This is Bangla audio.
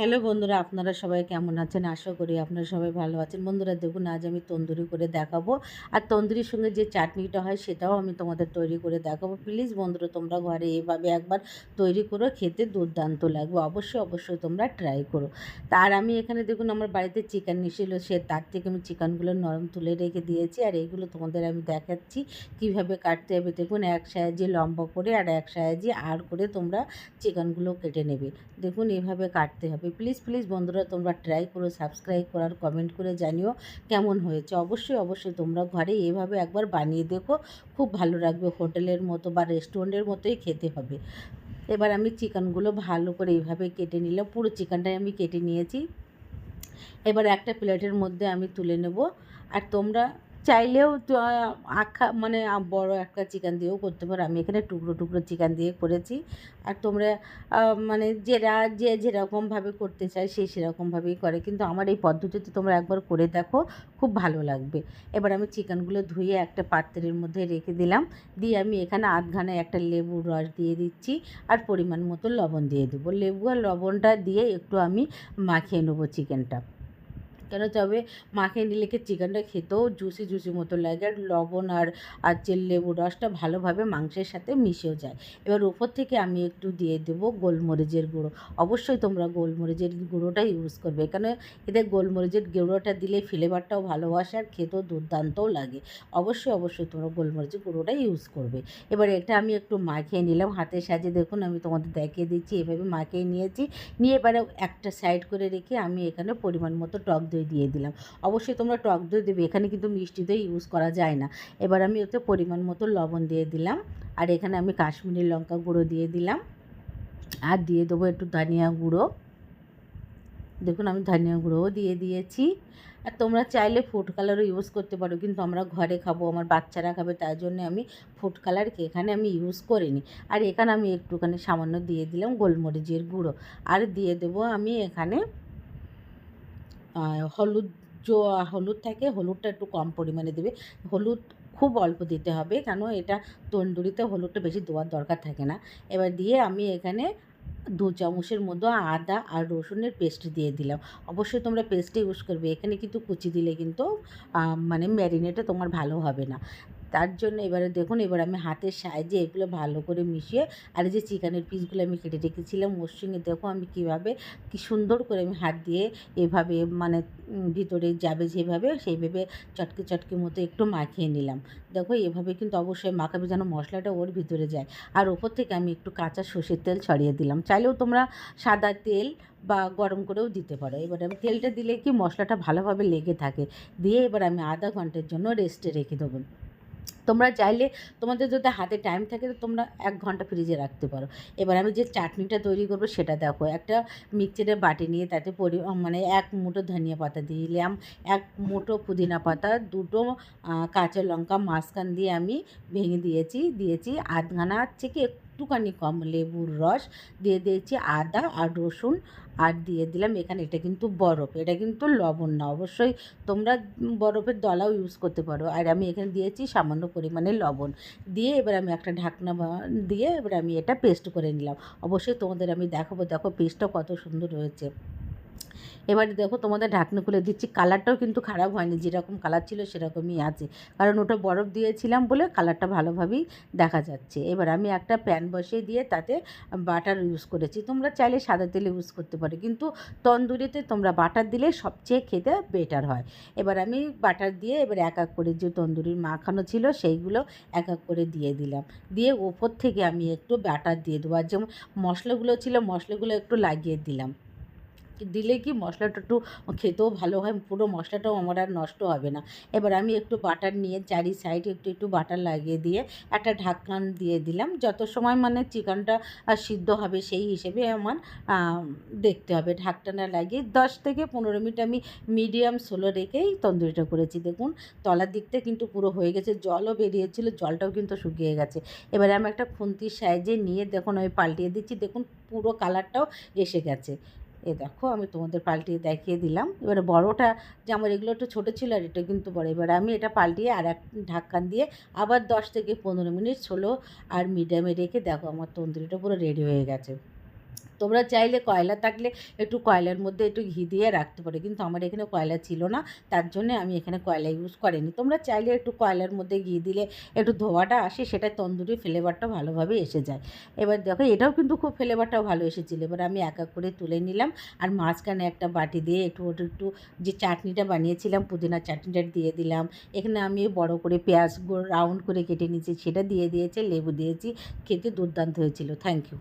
হ্যালো বন্ধুরা, আপনারা সবাই কেমন আছেন? আশা করি আপনারা সবাই ভালো আছেন। বন্ধুরা, দেখুন, আজ আমি তন্দুরি করে দেখাবো। আর তন্দুরির সঙ্গে যে চাটনিটা হয়, সেটাও আমি তোমাদের তৈরি করে দেখাবো। প্লিজ বন্ধুরা, তোমরা ঘরে এভাবে একবার তৈরি করো খেতে দুর্দান্ত লাগবে। অবশ্যই অবশ্যই তোমরা ট্রাই করো। তার আমি এখানে, দেখুন, আমার বাড়িতে চিকেন নিয়েছিল সে, তার থেকে আমি চিকেনগুলো নরম তুলে রেখে দিয়েছি। আর এইগুলো তোমাদের আমি দেখাচ্ছি কীভাবে কাটতে হবে। দেখুন, এক সাইজে লম্বা করে আর এক সাইজে আর করে তোমরা চিকেনগুলো কেটে নেবে। দেখুন, এভাবে কাটতে হবে। প্লিজ প্লিজ বন্ধুরা, তোমরা ট্রাই করো সাবস্ক্রাইব করার কমেন্ট করে জানিও কেমন হয়েছে। অবশ্যই অবশ্যই তোমরা ঘরে এভাবে একবার বানিয়ে দেখো, খুব ভালো লাগবে। হোটেলের মতো বা রেস্টুরেন্টের মতোই খেতে হবে। এবার আমি চিকেনগুলো ভালো করে এইভাবে কেটে নিলাম। পুরো চিকেনটাই আমি কেটে নিয়েছি। এবার একটা প্লেটের মধ্যে আমি তুলে নেব। আর তোমরা চাইলেও আখা মানে বড় একটা চিকেন দিয়েও করতে পারো। আমি এখানে টুকরো টুকরো চিকেন দিয়ে করেছি। আর তোমরা মানে যেরা, যে যেরকমভাবে করতে চায় সে সেরকমভাবেই করে। কিন্তু আমার এই পদ্ধতিতে তোমরা একবার করে দেখো, খুব ভালো লাগবে। এবার আমি চিকেনগুলো ধুয়ে একটা পাত্রের মধ্যে রেখে দিলাম। দিয়ে আমি এখানে আধঘানে একটা লেবুর রস দিয়ে দিচ্ছি। আর পরিমাণ মতো লবণ দিয়ে দেবো। লেবু আর লবণটা দিয়ে একটু আমি মাখিয়ে নেব চিকেনটা। কেন? তবে মাখিয়ে নিলে কি চিকেনটা খেতেও জুসি জুসি মতো লাগে। আর লবণ আর আর যে লেবু রসটা ভালোভাবে মাংসের সাথে মিশেও যায়। এবার উপর থেকে আমি একটু দিয়ে দেবো গোলমরিচের গুঁড়ো। অবশ্যই তোমরা গোলমরিচের গুঁড়োটা ইউজ করবে। এখানে এদের গোলমরিচের গুঁড়োটা দিলে ফ্লেভারটাও ভালোবাসে আর খেতেও দুর্দান্তও লাগে। অবশ্যই অবশ্যই তোমরা গোলমরিচের গুঁড়োটা ইউজ করবে। এবার এটা আমি একটু মাখিয়ে নিলাম হাতের সাজে দেখুন, আমি তোমাদের দেখিয়ে দিচ্ছি। এভাবে মাখিয়ে নিয়েছি। নিয়ে এবারে একটা সাইড করে রেখে আমি এখানে পরিমাণ মতো টক দই দই দিয়ে দিলাম। অবশ্যই তোমরা টক দই দেবে, এখানে কিন্তু মিষ্টি দই ইউজ করা যায় না। এবার আমি ওতে পরিমাণ মতো লবণ দিয়ে দিলাম। আর এখানে আমি কাশ্মীরি লঙ্কা গুঁড়ো দিয়ে দিলাম। আর দিয়ে দেবো একটু ধনিয়া গুঁড়ো। দেখুন আমি ধনিয়া গুঁড়োও দিয়ে দিয়েছি। আর তোমরা চাইলে ফুড কালারও ইউজ করতে পারো, কিন্তু আমরা ঘরে খাব, আমার বাচ্চারা খাবে তার জন্য আমি ফুড কালারকে এখানে আমি ইউজ করিনি। আর এখানে আমি একটুখানি সামান্য দিয়ে দিলাম গোলমরিচের গুঁড়ো। আর দিয়ে দেবো আমি এখানে হলুদ জো, হলুদ থাকে, হলুদটা একটু কম পরিমাণে দেবে। হলুদ খুব অল্প দিতে হবে, কেন এটা তন্দুরিতে হলুদটা বেশি দেওয়ার দরকার থাকে না। এবার দিয়ে আমি এখানে দু চামচের মতো আদা আর রসুনের পেস্ট দিয়ে দিলাম। অবশ্যই তোমরা পেস্টে ইউজ করবে। এখানে কিন্তু কুচি দিলে কিন্তু মানে ম্যারিনেটে তোমার ভালো হবে না। তার জন্য এবারে দেখুন, এবার আমি হাতের সাহায্যে এগুলো ভালো করে মিশিয়ে আর যে চিকেনের পিসগুলো আমি কেটে রেখেছিলাম ওর সঙ্গে দেখো আমি কীভাবে কী সুন্দর করে আমি হাত দিয়ে এভাবে মানে ভিতরে যাবে যেভাবে সেইভাবে চটকে চটকে মতো একটু মাখিয়ে নিলাম। দেখো এভাবে কিন্তু অবশ্যই মাখাবে যেন মশলাটা ওর ভিতরে যায়। আর ওপর থেকে আমি একটু কাঁচা সর্ষের তেল ছড়িয়ে দিলাম। চাইলেও তোমরা সাদা তেল বা গরম করেও দিতে পারো। এবার আমি তেলটা দিলে কি মশলাটা ভালোভাবে লেগে থাকে। দিয়ে এবার আমি আধা ঘণ্টার জন্য রেস্টে রেখে দেবো। তোমরা চাইলে তোমাদের যদি হাতে টাইম থাকে তো তোমরা এক ঘণ্টা ফ্রিজে রাখতে পারো। এবার আমি যে চাটনিটা তৈরি করব সেটা দেখো, একটা মিক্সচারের বাটি নিয়ে তাতে পরি মানে এক মুঠো ধনিয়া পাতা দিলাম, এক মুঠো পুদিনা পাতা, দুটো কাঁচা লঙ্কা মাঝখান দিয়ে আমি ভেঙে দিয়েছি দিয়েছি আধখানা থেকে একটুখানি কম লেবুর রস, দিয়ে দিয়েছি আদা আর রসুন আর দিয়ে দিলাম, এখানে এটা কিন্তু বরফ, এটা কিন্তু লবণ না। অবশ্যই তোমরা বরফের দলাও ইউজ করতে পারো। আর আমি এখানে দিয়েছি সামান্য পরিমাণে লবণ। দিয়ে এবার আমি একটা ঢাকনা দিয়ে এবার আমি এটা পেস্ট করে নিলাম। অবশ্যই তোমাদের আমি দেখাবো, দেখো পেস্টটা কত সুন্দর হয়েছে। এবারে দেখো তোমাদের ঢাকনা খুলে দিচ্ছি। কালারটাও কিন্তু খারাপ হয়নি, যেরকম কালার ছিল সেরকমই আছে। কারণ ওটা বরফ দিয়েছিলাম বলে কালারটা ভালোভাবেই দেখা যাচ্ছে। এবার আমি একটা প্যান বসিয়ে দিয়ে তাতে বাটার ইউজ করেছি। তোমরা চাইলে সাদা তেল ইউজ করতে পারো, কিন্তু তন্দুরিতে তোমরা বাটার দিলে সবচেয়ে খেতে বেটার হয়। এবার আমি বাটার দিয়ে এবার এক এক করে যে তন্দুরির মাখানো ছিল সেইগুলো এক এক করে দিয়ে দিলাম। দিয়ে ওপর থেকে আমি একটু বাটার দিয়ে দেবো। আর যেমন মশলাগুলো ছিল, মশলাগুলো একটু লাগিয়ে দিলাম। দিলে কি মশলাটা একটু খেতেও ভালো হয়, পুরো মশলাটাও আমার আর নষ্ট হবে না। এবার আমি একটু বাটার নিয়ে চারি সাইডে একটু একটু বাটার লাগিয়ে দিয়ে একটা ঢাকনান দিয়ে দিলাম। যত সময় মানে চিকেনটা সিদ্ধ হবে সেই হিসেবে আমার দেখতে হবে। ঢাকটানা লাগিয়ে দশ থেকে পনেরো মিনিট আমি মিডিয়াম সোলো রেখেই তন্দুরিটা করেছি। দেখুন, তলার দিকটা কিন্তু পুরো হয়ে গেছে, জলও বেরিয়েছিল, জলটাও কিন্তু শুকিয়ে গেছে। এবারে আমি একটা খুন্তির সাইজে নিয়ে দেখুন, আমি পাল্টিয়ে দিচ্ছি। দেখুন, পুরো কালারটাও এসে গেছে। এ দেখো, আমি তোমাদের পাল্টিয়ে দেখিয়ে দিলাম। এবারে বড়োটা যে আমার এগুলো একটু ছোটো ছিল আর এটা কিন্তু বড়। এবার আমি এটা পাল্টিয়ে আর এক ঢাক্কান দিয়ে আবার দশ থেকে পনেরো মিনিট ছোলো আর মিডিয়ামে রেখে, দেখো আমার তন্দুরিটা পুরো রেডি হয়ে গেছে। তোমরা চাইলে কয়লা থাকলে একটু কয়লার মধ্যে একটু ঘি দিয়ে রাখতে পারো। কিন্তু আমার এখানে কয়লা ছিল না, তার জন্যে আমি এখানে কয়লা ইউজ করিনি। তোমরা চাইলে একটু কয়লার মধ্যে ঘি দিলে একটু ধোয়াটা আসে সেটা তন্দুরি ফ্লেভারটা ভালোভাবে এসে যায়। এবার দেখো, এটাও কিন্তু খুব ফ্লেভারটাও ভালো এসেছিল। এবার আমি এক এক করে তুলে নিলাম আর মাঝখানে একটা বাটি দিয়ে একটু একটু একটু যে চাটনিটা বানিয়েছিলাম, পুদিনা চাটনিটা দিয়ে দিলাম। এখানে আমি বড় করে পেঁয়াজ রাউন্ড করে কেটে নিয়েছি, সেটা দিয়ে দিয়েছি, লেবু দিয়েছি, খেতে দুর্দান্ত হয়েছিল। Thank you